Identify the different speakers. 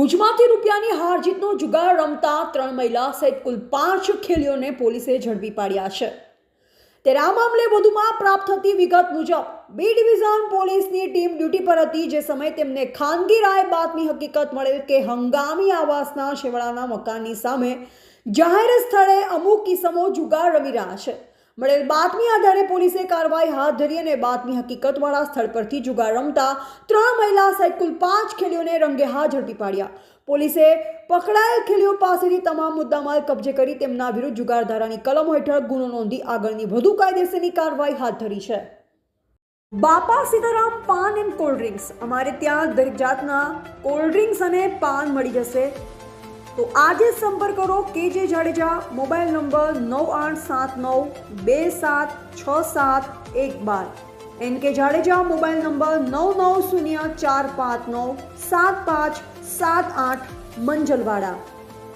Speaker 1: ભુજમાંથી રૂપિયાની હાર જીતનો જુગાર રમતા ત્રણ મહિલા સહિત કુલ પાંચ ખેલીઓને પોલીસે ઝડપી પાડ્યા છે. ત્યારે આ મામલે વધુમાં પ્રાપ્ત થતી વિગત મુજબ, બી ડિવિઝન પોલીસની ટીમ ડ્યુટી પર હતી જે સમયે તેમને ખાનગી રાય બાતમી હકીકત મળેલ કે હંગામી આવાસના શેવાળાના મકાનની સામે જાહેર સ્થળે અમુક કિસમો જુગાર રમી રહ્યા છે. મળેલ બાતમી આધારે પોલીસે કાર્યવાહી હાથ ધરી અને બાતમી હકીકતવાળા સ્થળ પરથી જુગાર રમતા ત્રણ મહિલા સહિત કુલ પાંચ ખેલીઓને રંગે હાથ ઝડપી પાડ્યા. પોલીસે પકડાયેલ ખેલીઓ પાસેથી તમામ મુદ્દામાલ કબજે કરી તેમના વિરુદ્ધ જુગાર ધારાની કલમ હેઠળ ગુનો નોંધી આગળની વધુ કાયદેસરની કાર્યવાહી હાથ ધરી છે. Bapa Sitaram paan and cold drinks. અમારે ત્યાં દરેક જાતના કોલ્ડ ડ્રિંક્સ અને પાન મળી જશે. તો આજે સંપર્ક કરો કેજે જાડેજા મોબાઈલ નંબર નવ આઠ સાત નવ, બે સાત, છ સાત, એક બાર. એન કે જાડેજા મોબાઈલ નંબર નવ નવ શૂન્ય ચાર પાંચ નવ, સાત પાંચ સાત આઠ, મંજલવાડા.